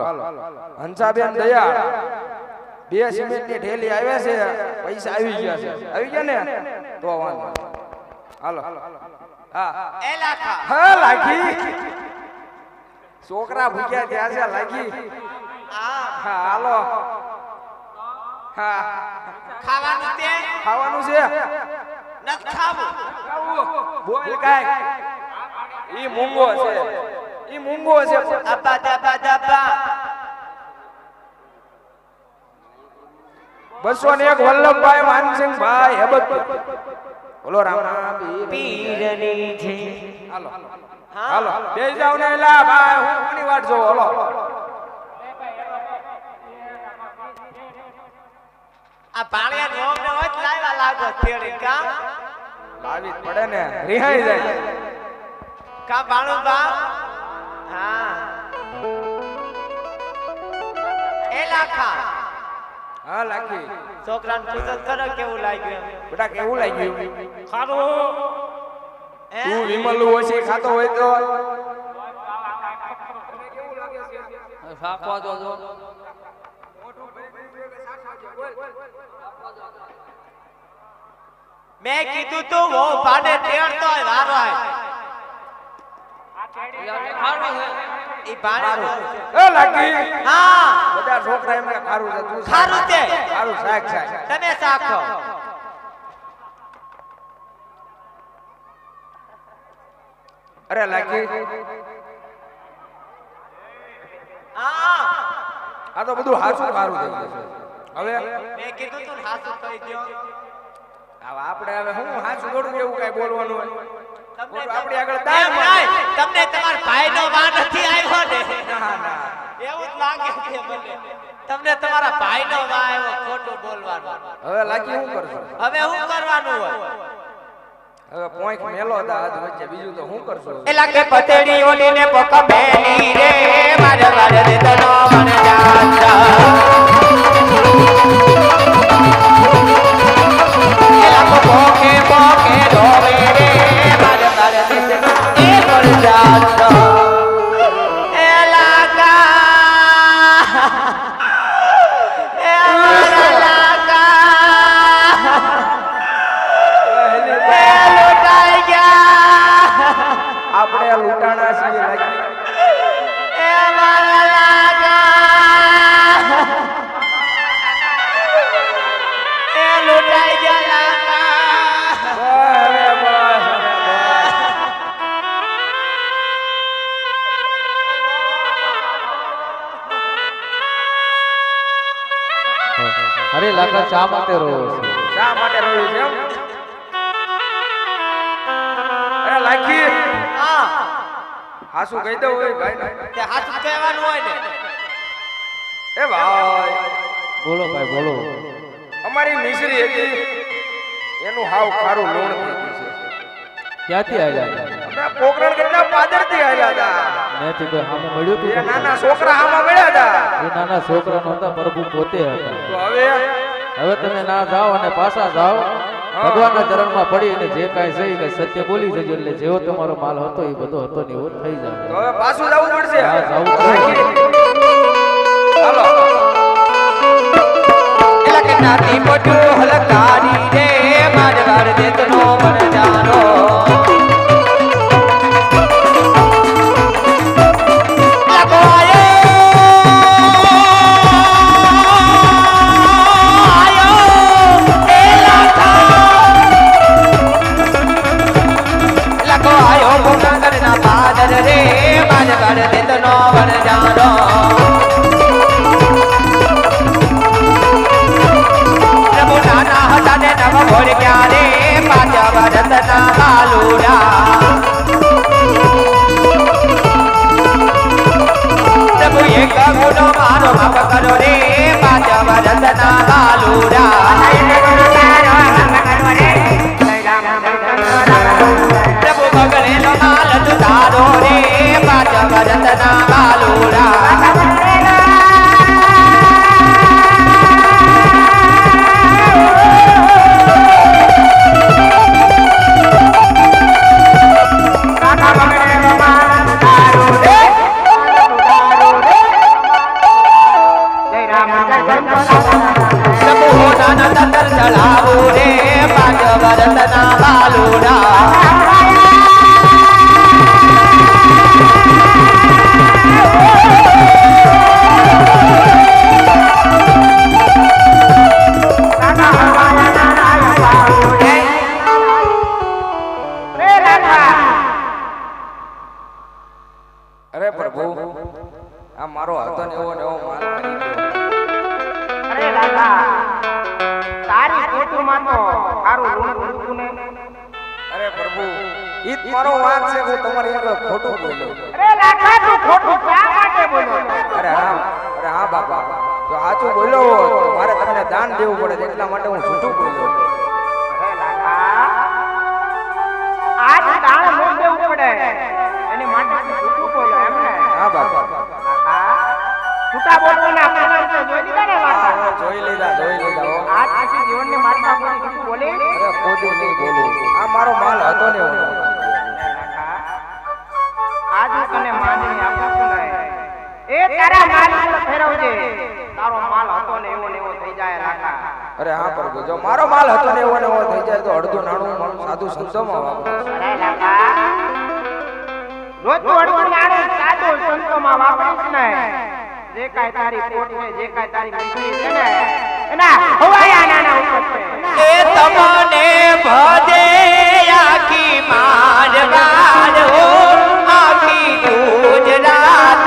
હાલો. હંસાબેન દયા. બે સિમેન્ટની ઠેલી આવ્યા છે પૈસા આવી ગયા છે. આવી ગયા ને? તો વાંધો. હાલો. હા. એ લાખા હા છોકરા ભૂખ્યા ત્યાં છે લાગી. હા હાલો. હા. ખાવાનું તે ખાવાનું છે? નથી ખાવું. બોલ કાય ઈ મૂંગો છે. ઈ મૂંગો છે. આપા દાબા દાબા બસો ને એક વલ્લભભાઈ માનસિંહભાઈ હેબત બોલો રામ. રામ પીરની છે હાલો. હાલો. બે જાવ ને એલા ભાઈ હું કોની વાટ જો હાલો. આ પાણીયા નોમ ને હોય લાવ્યા લાગો તેડી કામ લાવી પડે ને. રિહાઈ જાય. કા બાણું બા હા. એ લાખા. હા લાખી. છોકરાને પૂછત કરો કેવું લાગ્યું બેટા કેવું લાગ્યું? તું વિમલ ઓછી ખાતો હોય તો? શાકવા દો દો. મેં કીધું તું વો ભાડે તેડતો હોય વારો ખારું અરે લાગી આ તો બધું હાચું ખારું થઈ ગયું હવે મેં હવે આપણે હવે હું. હાચું ગોડું એવું કઈ બોલવાનું હોય આપણી આગળ દાળ તમને તમાર ભાઈનો વા નથી આવ્યો ને. ના ના. એવું જ લાગે છે મને. તમને તમારા ભાઈનો વા આવ્યો ખોટું બોલવાનું. હવે લાગી શું કરશો? હવે હું કરવાનું હોય? હવે પોઈન્ટ મેલો હાથ વચ્ચે બીજું તો હું કરશો? એલા કે પતેડી ઓલીને પોક બેલી રે મારે મારે દે તનો મન જાતા શા માટે રોવો છો? શા માટે રહ્યું છે એમ? અરે લાગી હા. હાસુ કહી દઉં હોય ભાઈ તે હાસુ કહેવાનું હોય ને. એ ભાઈ. બોલો ભાઈ બોલો. અમારી મિશ્રી હતી. એનું હાવ ખારું લોણ થઈ ગયું છે. ક્યાંથી આવ્યા અમે પોકરણ આવ્યા હતા. કોઈ મળ્યું હતું નાના છોકરા આમાં મળ્યા હતા. એ નાના છોકરા નહોતા પ્રભુ પોતે હતા. તો હવે હવે તમે ના જાઓ અને પાછા જાઓ. ભગવાનના ચરણમાં પડી અને જે કાંઈ છે એ કાંઈ સત્ય બોલી જજો. એટલે જેવો તમારો માલ હતો એ બધો હતો ને એવો થઈ જાય. હવે પાછું જવું પડશે. હા, જવું પડશે. હાલો કે નાતી મોટું હલકારી રે મારે દેતનો મન જાનો આ મારો હતો ને એવો ને એવો માલ ગયો અરે દાદા તારી કોઠીમાં તો તારું ઋણ ભૂલતું ને. અરે પ્રભુ ઈ મારો વાત છે હું તમારે આગળ ખોટું બોલ્યો. અરે લાખા તું ખોટું ક્યાં માટે બોલ્યો? અરે હા અરે હા બાપા. જો સાચું બોલ્યો હોત તો મારે તમને દાન દેવું પડે એટલા માટે હું જૂઠું બોલ્યો. જોઈ લીધા ને લાખા જોઈ લીધા જોઈ લીધા આજ પછી જીવનની માર્ગમાં કોઈ જૂઠું બોલી? અરે ખોટું નહીં બોલું. આ મારો માલ હતો ને એવો. આજ હું તને માની આપું છું ને એ તારા માલ ફેરવજે. તારો માલ હતો ને એવો ને એવો થઈ જાય અરે હા પ્રભુ જો મારો માલ હતો ને એવો ને એવો થઈ જાય તો અડધું નાણું મારું સાધુ સંતોમાં વાપરું. અરે રોજ તું અડધું નાણું સાધુ સંતોમાં વાપરીશ ને. જે કાય તારી કોટ છે જે કાય તારી મિસ્ત્રી છે ને એના હવાયા નાના ઉપર છે. એ તમને ભજે આખી મારવાડ હો આખી ગુજરાત